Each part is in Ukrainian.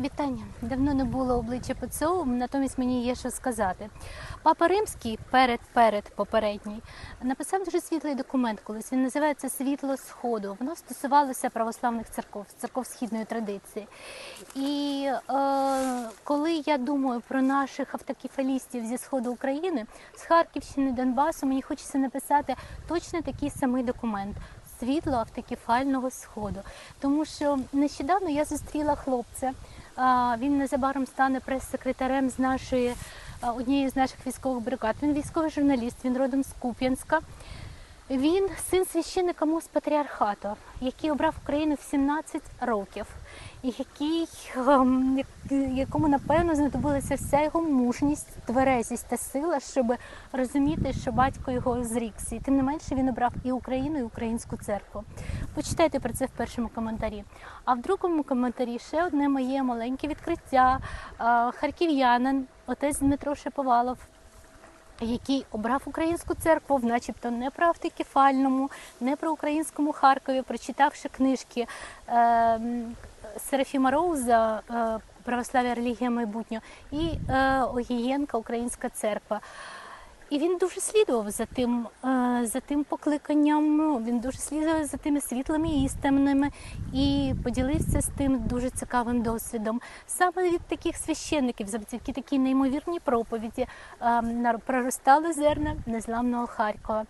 Вітання. Давно не було обличчя ПЦУ, натомість мені є що сказати. Папа Римський перед перед попередній написав дуже світлий документ колись. Він називається Світло Сходу. Воно стосувалося православних церков, церков східної традиції. І е, коли я думаю про наших автокефалістів зі сходу України, з Харківщини, Донбасу, мені хочеться написати точно такий самий документ. Світло автокефального сходу, тому що нещодавно я зустріла хлопця. Він незабаром стане прес-секретарем з нашої однієї з наших військових бригад. Він військовий журналіст, він родом з Куп'янська. Він син священника Мос патріархату, який обрав Україну в 17 років, і який, ем, якому напевно знадобилася вся його мужність, тверезість та сила, щоб розуміти, що батько його зрікся. І тим не менше він обрав і Україну, і українську церкву. Почитайте про це в першому коментарі. А в другому коментарі ще одне моє маленьке відкриття. Е, Харків'янин, отець Дмитро Шеповалов, який обрав українську церкву, начебто не про автокефальному, не про українському Харкові, прочитавши книжки е, Серафіма Роуза е, Православ'я релігія майбутнього і е, Огієнка Українська церква. І він дуже слідував за тим, е, за тим покликанням. Він дуже слідував за тими світлими істинами і поділився з тим дуже цікавим досвідом. Саме від таких священників, завдяки такій неймовірній проповіді, е, проростали зерна незламного Харкова.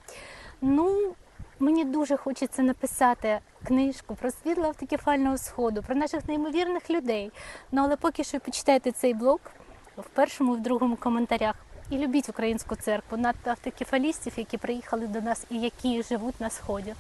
Ну, Мені дуже хочеться написати книжку про світло автокефального сходу, про наших неймовірних людей. Ну але поки що почитайте цей блог в першому і в другому коментарях. І любіть українську церкву, надто автокефалістів, які приїхали до нас і які живуть на сході.